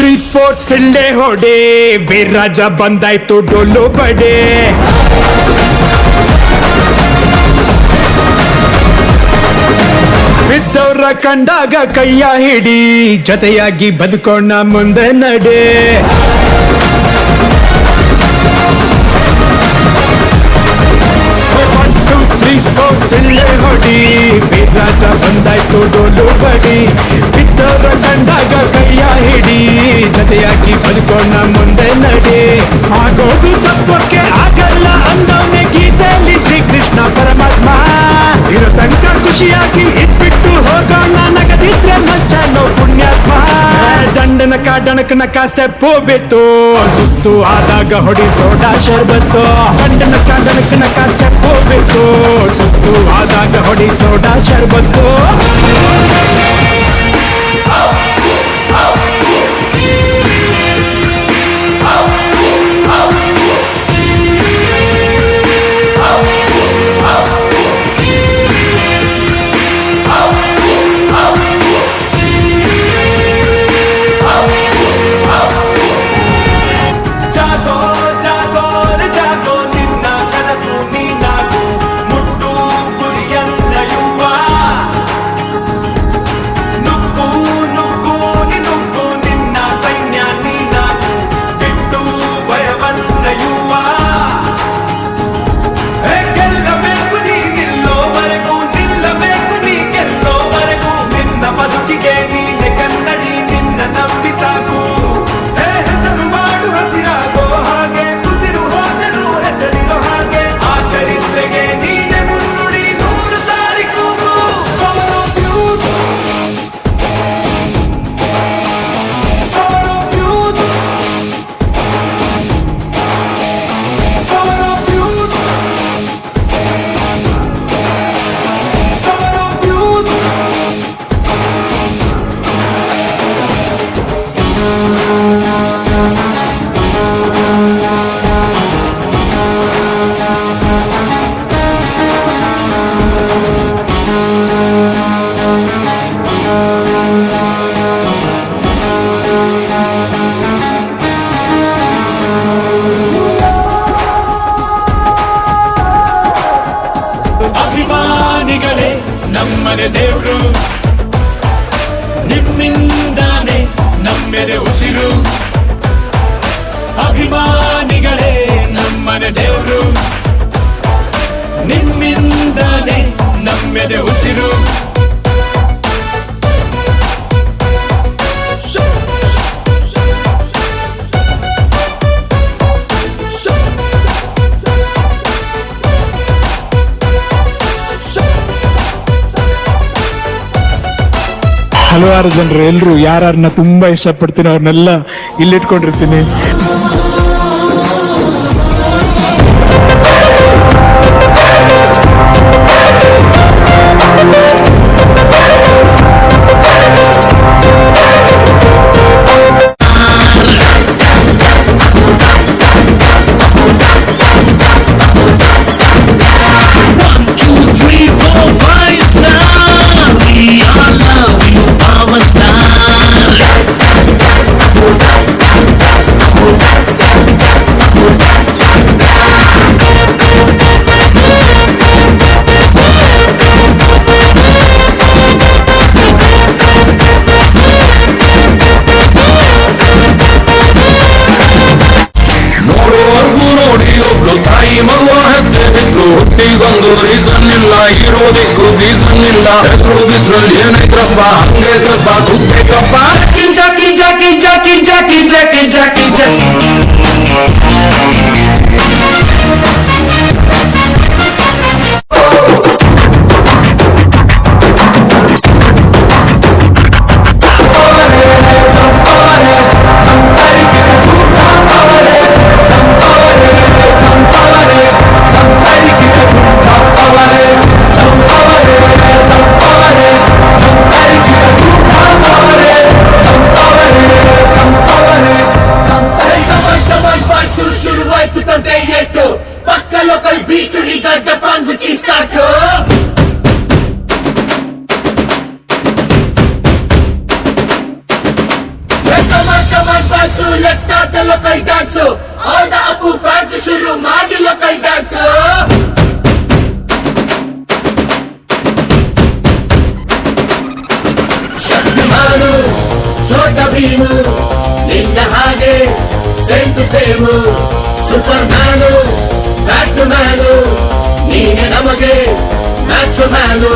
ಸಿಳ್ಳೆ ಹೊಡೆ ವೀರ್ರಾಜ ಬಂದಾಯ್ತು ಡೊಳ್ಳು ಬಡೆ ಬಿದ್ದವ್ರ ಕಂಡಾಗ ಕೈಯ ಹಿಡಿ ಜೊತೆಯಾಗಿ ಬದುಕೋಣ ಮುಂದೆ ನಡೆ ಒನ್ ಟೂ ತ್ರೀ ಫೋರ್ ಸಿಳ್ಳೆ ಹೊಡಿ ವೀರ್ರಾಜ ಬಂದಾಯ್ತು ಡೋಲು ಬಡಿ ಬಿದ್ದವ್ರ ಕಂಡಾಗ ಕೈಯ ಹಿಡಿ, ಜತೆಯಾಗಿ ಬದುಕೋಣ ಮುಂದೆ ನಡೆ. ಆಗೋದು ತತ್ವಕ್ಕೆ ಆಗಲ್ಲ ಅಂದವನೇ ಗೀತೆಯಲ್ಲಿ ಶ್ರೀಕೃಷ್ಣ ಪರಮಾತ್ಮ. ಇರೋ ತನಕ ಖುಷಿಯಾಗಿ ಇಟ್ಬಿಟ್ಟು ಹೋಗೋಣ, ನಗದಿದ್ರೆ ಮಚ್ಚನೋ ಪುಣ್ಯಾತ್ಮ. ದಂಡನ ಡಣಕನಕ ಸ್ಟೆಪ್ ಬಿತ್ತು ಸುಸ್ತು ಆದಾಗ ಹೊಡಿ ಸೋಡಾ ಶರ್ಬತ್ತು. ದಂಡನಕ ಡಣಕನಕ ಸ್ಟೆಪ್ ಬಿತ್ತು ಸುಸ್ತು ಆದಾಗ ಹೊಡಿ ಸೋಡಾ ಶರ್ಬತ್ತು. money, they rule. ಹಲವಾರು ಜನರು ಎಲ್ಲರೂ ಯಾರನ್ನ ತುಂಬಾ ಇಷ್ಟಪಡ್ತೀನಿ ಅವ್ರನ್ನೆಲ್ಲ ಇಲ್ಲಿಟ್ಕೊಂಡಿರ್ತೀನಿ. ಹುಟ್ಟಿಗೊಂದು ರೀಸನ್ ಇಲ್ಲ ಇರೋದಿಕ್ಕೂ ಸೀಸನ್ ಇಲ್ಲ ಹೆಸರು ಬಿಸ್ರಲ್ಲಿ ಏನೈತ್ರಪ್ಪ ಹಂಗೆ ಸ್ವಲ್ಪ ಕುಗ್ಬೇಕಪ್ಪ ಜಾಕಿ ಜಾಕಿ ಜಾಕಿ ಜಾಕಿ ಜಾಕಿ ಜಾಕಿ ಜಾಕಿ ಜಾಕಿ ಛೋಟ ಭೀಮು ನಿನ್ನ ಹಾಗೆ same to same superman batman ನೀನೆ ನಮಗೆ ಮ್ಯಾಚ್ ಮ್ಯಾನು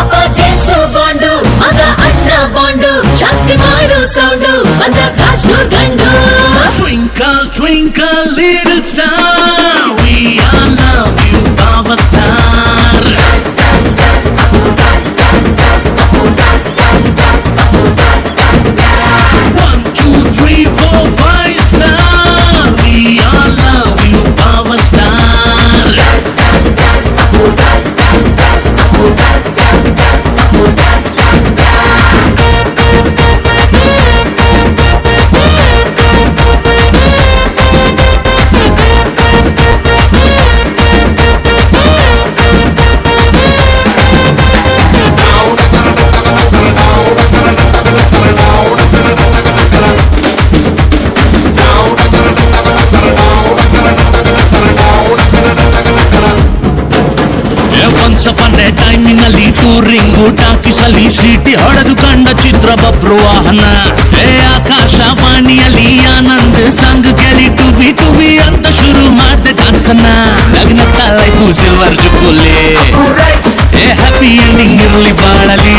ಅಪ್ಪ ಜೇಮ್ಸು ಬಾಂಡು ಮಗ ಅಣ್ಣ ಬಾಂಡು ಜಾಸ್ತಿ ಮಾಡು ಸೌಂಡು ಬಂದ ಕಾಶ್ನೂರ್ ಗಂಡು. ಟ್ವಿಂಕಲ್ ಟ್ವಿಂಕಲ್ ಲಿಟಲ್ star, ಟಾಕಿಸಲಿ ಸಿಟಿ ಹೊಡೆದು ಕಂಡ ಚಿತ್ರ ಬಬ್ರು ವಾಹನ. ಏ ಆಕಾಶವಾಣಿಯಲ್ಲಿ ಆನಂದ್ ಸಾಂಗ್ ಕೇಳಿ ಟುವಿ ಟುವಿ ಅಂತ ಶುರು ಮಾಡ್ದೆ ಡಾನ್ಸನ್ನ ನಗ್ನತ್ತ ಲೈಫು ಸಿಲ್ವರ್ ಜುಬ್ಬುಲಿ ಏ ಹ್ಯಾಪಿ ಎಂಡಿಂಗ್ ಇರ್ಲಿ ಬಾಳಲಿ.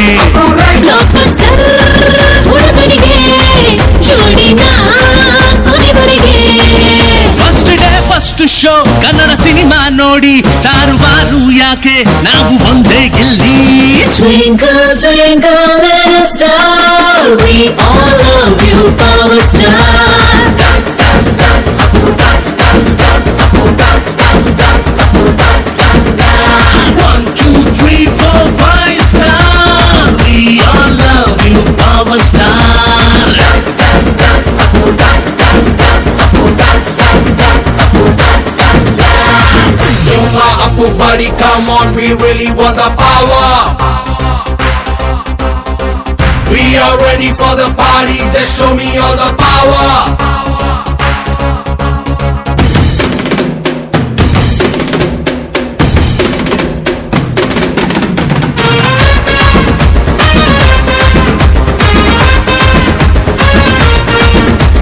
First day first show Kannada cinema ನೋಡಿ ಸ್ಟಾರ್ ಬಾರು ಯಾಕೆ? ನಾವು ಒಂದೇ ಗೆಲ್ಲಿ. Twinkle, twinkle, little star, we all love you, power star. Come on, we really want the power. We are ready for the party, then show me all the power.